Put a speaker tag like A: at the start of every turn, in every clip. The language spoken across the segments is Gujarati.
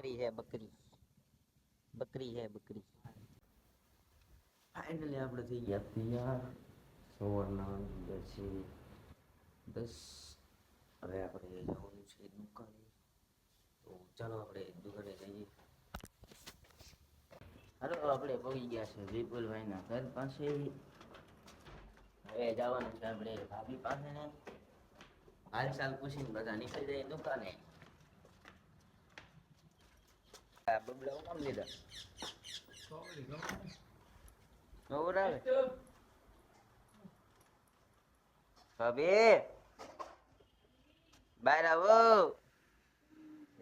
A: બકરી હે બકરી બકરી હે બકરી ફાઇનલી આપણે થઈ ગયા તૈયાર સવારના દસી દસ હવે આપણે જવાનું છે દુકાને તો ચાલો આપણે દુકાને જઈએ હાલો આપણે પહોંચી ગયા છે વિપુલભાઈના ઘર પાસે હવે જવાનું છે આપણે ભાભી પાસે ને હાલ ચાલ પૂછીને બધા નીકળી જાય દુકાને આ બબલા કામ લીધા. ખબર આવે. ભાભી બહાર આવો.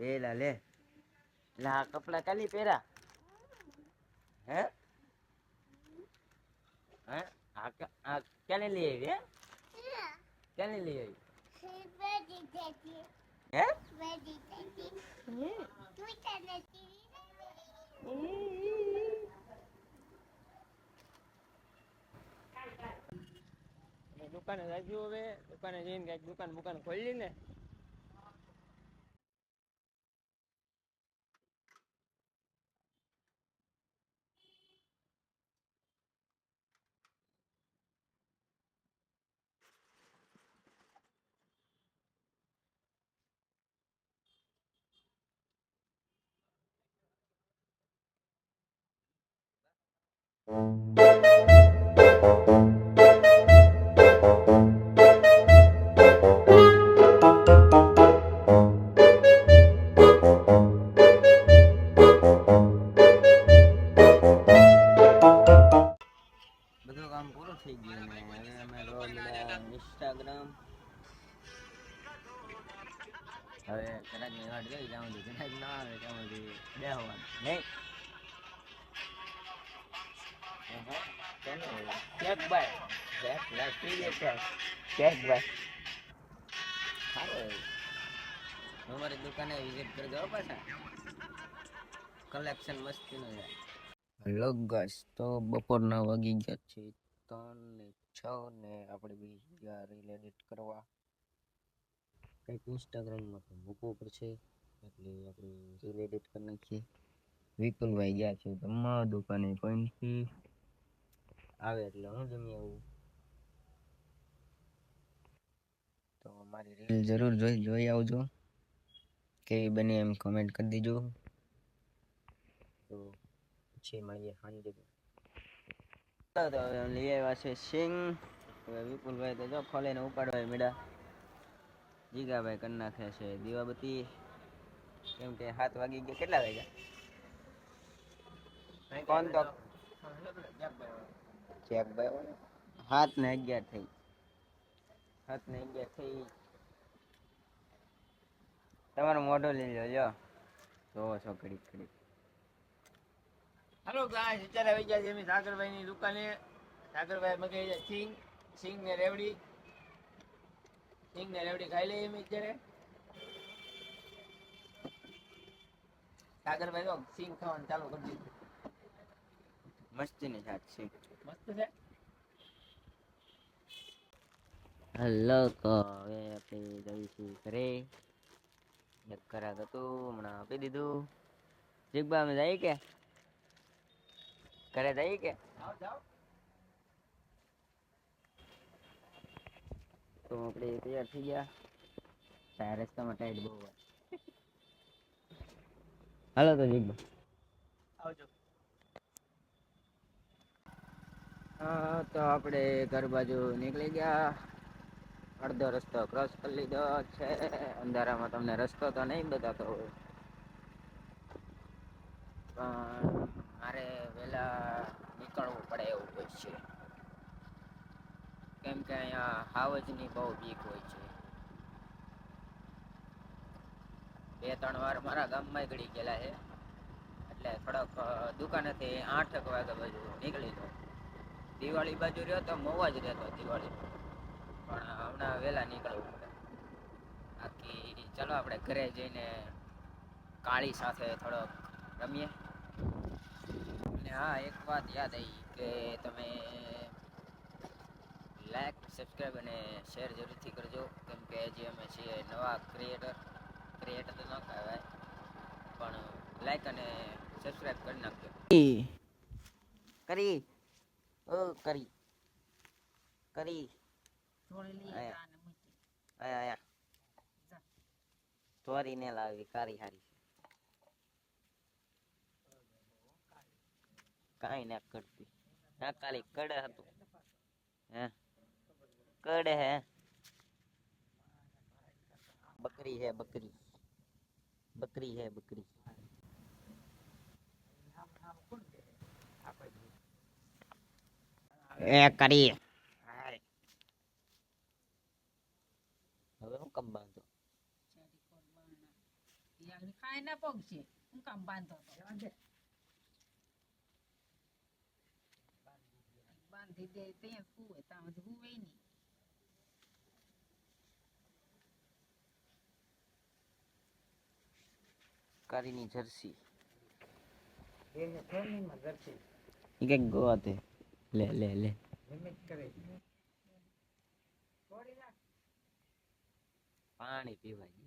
A: એ લા લે લા આ કપડા કાલી પહેરા હે? હે? આ ક- આ ક્યાંને લઈ આવી હે? ક્યાંને લઈ આવી? હે?
B: દુકાને રાખ્યું હવે દુકાને જઈને કંઈક દુકાન બુકાન ખોલી ને
A: બધું કામ પૂરું થઈ ગયું ને હવે અમે જોવા મળ્યા ઇન્સ્ટાગ્રામ હવે કદાચની વાટ ગઈ ત્યાં સુધી કદાચ ના આવે ત્યાં સુધી બેહવાનું નહીં બાય કેક બાય પીએ કેક કેક બાય સારું અમારી દુકાને વિઝિટ કરજો હો પાછા કલેક્શન મસ્તીનું છે હેલો ગાઈસ તો બપોરના વાગી ગયા છે ત્રણ ને છ ને આપણે બીજા રીલ એડિટ કરવા કંઈક ઇન્સ્ટાગ્રામમાં પણ મૂકવું પડશે એટલે આપણે રીલ એડિટ કરી નાખીએ વિપુલભાઈ ગયા છે તમારા દુકાને નથી આવે એટલે હું જમી આવું તો મારી રીલ જરૂર જોઈ જોઈ આવજો કેવી બની એમ કમેન્ટ કરી દેજો તો પછી મળીએ સાંજે તો હવે લઈ આવ્યા છે સિંગ હવે વિપુલભાઈ તો જો ખોલીને ઉપાડવાય મેળા જીગાભાઈ કરી નાખે છે દીવાબત્તી કેમ કે સાત વાગી ગયા કેટલા વાગ્યા કોણ તો ચેક ભાઈ સાત ને અગિયાર થઈ. સાત ને અગિયાર થઈ. તમારો મોઢો લઈ લો જો જોવો છો ઘડીક ઘડીક.
B: હાલો ગાય અત્યારે આવી ગયા છે અમે સાગરભાઈ ની દુકાને. સાગરભાઈ જાય સિંગ સિંગ ને રેવડી. સિંગ ને રેવડી ખાઈ લઈએ અમે અત્યારે. સાગરભાઈ જો સિંગ ખાવાનું ચાલુ કરી દીધું.
A: મસ્તીની સાથ છે
B: મસ્ત છે
A: હલો તો હવે આપણે જઈશું ઘરે એક ખરાક હતું હમણાં આપી દીધું જીગબા અમે જઈએ કે ઘરે જઈએ કે
B: જાઓ જાઓ
A: તો આપણે તૈયાર થઈ ગયા આ રસ્તામાં ટાઈટ બહુ હોય હાલો તો જીગબા
B: આવજો
A: હા તો આપણે ઘર બાજુ નીકળી ગયા. અડધો રસ્તો ક્રોસ કરી લીધો છે. અંધારામાં તમને રસ્તો તો નહીં બતાતો હોય. પણ મારે વહેલા નીકળવું પડે એવું હોય છે. કેમ કે અહીંયા હાવજની બહુ બીક હોય છે. બે ત્રણ વાર મારા ગામમાં ગળી ગયેલા છે. એટલે થોડોક દુકાનેથી આઠક વાગે બાજુ નીકળી જાઉં દિવાળી બાજુ રહ્યો તો મોવા જ રહેતો દિવાળી. પણ હમણાં વહેલા નીકળવું પડે બાકી ચલો આપણે ઘરે જઈને કાળી સાથે થોડોક રમીએ. અને હા, એક વાત યાદ આવી કે તમે લાઈક સબસ્ક્રાઈબ અને શેર જરૂરથી કરજો. કેમ કે હજી અમે છીએ નવા ક્રિએટર ક્રિએટર તો ન કહેવાય. પણ
C: લાઈક અને સબસ્ક્રાઈબ કરી નાખજો.
A: કરી. કરી. કરી.
D: થોડી
A: ને લાવી કારી હારી. કાઈ ના કરતી. ના કાલી કડે હતું. હે? કડે હે? બકરી હે બકરી. બકરી હે બકરી. એ કરી. હવે હું કમ બાંધો?
D: ખાઈ ના પગશે હું કામ બાંધો તો? બાંધી. દે ત્યાં સુવે ત્યાં હુવે નહીં.
A: કારીની જર્સી. કે ગોવા ગોતે લે લે લે. પાણી પીવાય.